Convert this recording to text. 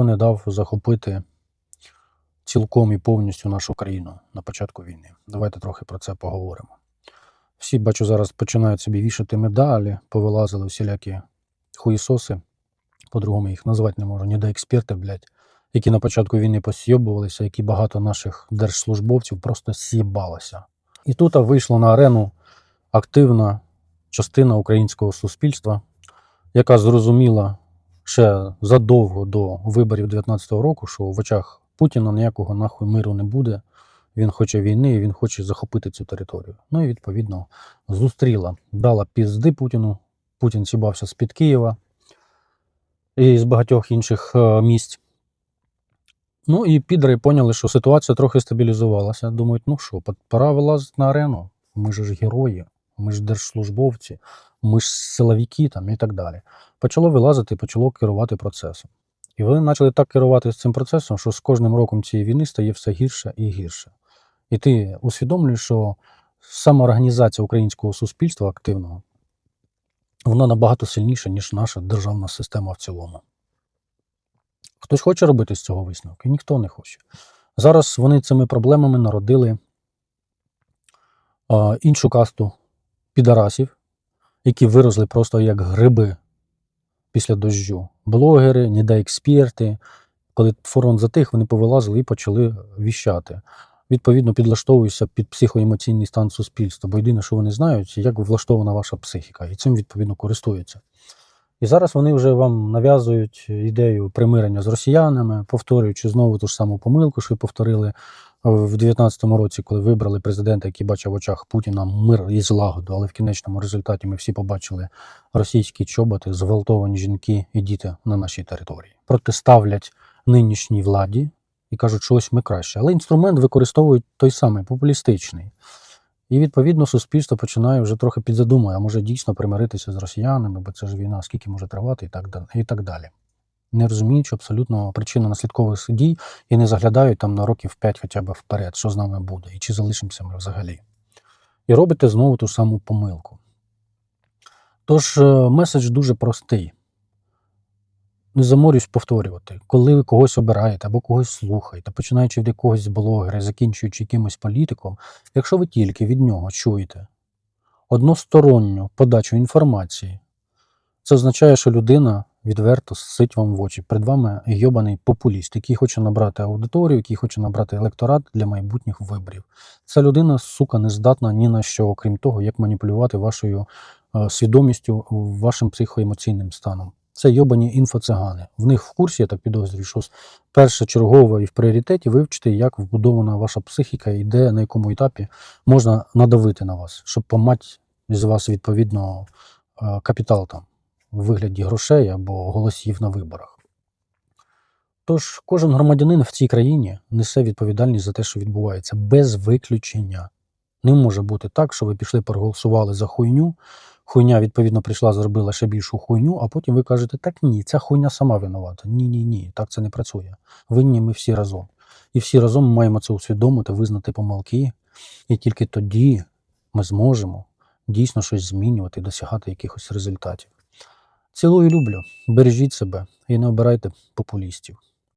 ніхто не дав захопити цілком і повністю нашу країну на початку війни. Давайте трохи про це поговоримо. Всі, бачу, зараз починають собі вішати медалі, повилазили всілякі хуїсоси, по-другому їх назвати не можу, ніде експерти, блядь, які на початку війни посйобувалися, які багато наших держслужбовців просто с'їбалося. І тут вийшла на арену активна частина українського суспільства, яка зрозуміла ще задовго до виборів 19-го року, що в очах Путіна ніякого нахуй миру не буде. Він хоче війни, і він хоче захопити цю територію. Ну і відповідно зустріла, дала пізди Путіну. Путін сібався з-під Києва і з багатьох інших е, місць. Ну і підри поняли, що ситуація трохи стабілізувалася. Думають, ну що, пора вилазити на арену. Ми ж герої, ми ж держслужбовці, ми ж силовики там і так далі. Почало вилазити, і почало керувати процесом. І вони почали так керувати цим процесом, що з кожним роком цієї війни стає все гірше і гірше. І ти усвідомлюєш, що самоорганізація українського суспільства активного, вона набагато сильніша, ніж наша державна система в цілому. Хтось хоче робити з цього висновки? Ніхто не хоче. Зараз вони цими проблемами народили а, іншу касту підарасів, які виросли просто як гриби після дощу. Блогери, ніде експерти. Коли фронт затих, вони повилазили і почали віщати. Відповідно, підлаштовуються під психоемоційний стан суспільства, бо єдине, що вони знають, як влаштована ваша психіка, і цим відповідно користуються. І зараз вони вже вам нав'язують ідею примирення з росіянами, повторюючи знову ту ж саму помилку, що повторили в 19-му році, коли вибрали президента, який бачив в очах Путіна мир і злагоду, але в кінечному результаті ми всі побачили російські чоботи, зґвалтовані жінки і діти на нашій території. Протиставлять нинішній владі і кажуть, що ось ми краще. Але інструмент використовують той самий популістичний. І відповідно суспільство починає вже трохи підзадумує, а може дійсно примиритися з росіянами, бо це ж війна, скільки може тривати, і так. І так далі. Не розуміючи абсолютно причину наслідкових дій і не заглядають там на років 5 хоча б вперед, що з нами буде, і чи залишимося ми взагалі. І робите знову ту саму помилку. Тож е, меседж дуже простий. Не заморюсь повторювати, коли ви когось обираєте або когось слухаєте, починаючи від якогось блогера, і закінчуючи якимось політиком, якщо ви тільки від нього чуєте односторонню подачу інформації, це означає, що людина відверто сить вам в очі. Перед вами йобаний популіст, який хоче набрати аудиторію, який хоче набрати електорат для майбутніх виборів. Ця людина, сука, не здатна ні на що, окрім того, як маніпулювати вашою е, свідомістю, вашим психоемоційним станом. Це йобані інфоцигани. В них в курсі, я так підозрюю, що першочергово і в пріоритеті вивчити, як вбудована ваша психіка і де на якому етапі можна надавити на вас, щоб помати з вас відповідно е, капітал там в вигляді грошей або голосів на виборах. Тож кожен громадянин в цій країні несе відповідальність за те, що відбувається, без виключення. Не може бути так, що ви пішли проголосували за хуйню, хуйня, відповідно, прийшла, зробила ще більшу хуйню, а потім ви кажете, так ні, ця хуйня сама винувата. Ні, ні, ні, так це не працює. Винні ми всі разом. І всі разом ми маємо це усвідомити, визнати помилки, і тільки тоді ми зможемо дійсно щось змінювати і досягати якихось результатів. Цілую люблю, бережіть себе і не обирайте популістів.